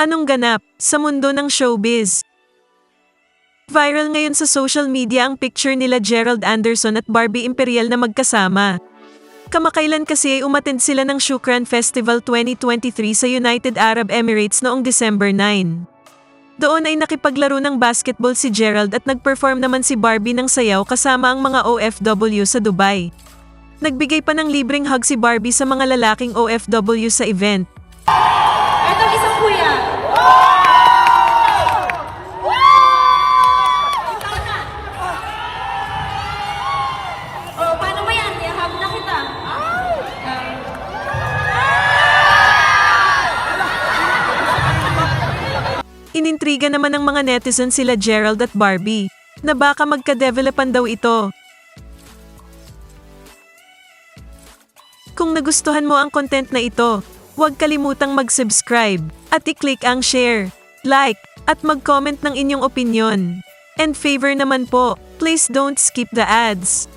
Anong ganap sa mundo ng showbiz? Viral ngayon sa social media ang picture nila Gerald Anderson at Barbie Imperial na magkasama. Kamakailan kasi ay umattend sila ng Shukran Festival 2023 sa United Arab Emirates noong December 9. Doon ay nakipaglaro ng basketball si Gerald at nag-perform naman si Barbie ng sayaw kasama ang mga OFW sa Dubai. Nagbigay pa ng libreng hug si Barbie sa mga lalaking OFW sa event. Inintriga naman ng mga netizens sila Gerald at Barbie na baka magka-developan daw ito. Kung nagustuhan mo ang content na ito, huwag kalimutang mag-subscribe at i-click ang share, like, at mag-comment ng inyong opinion. And favor naman po, please don't skip the ads.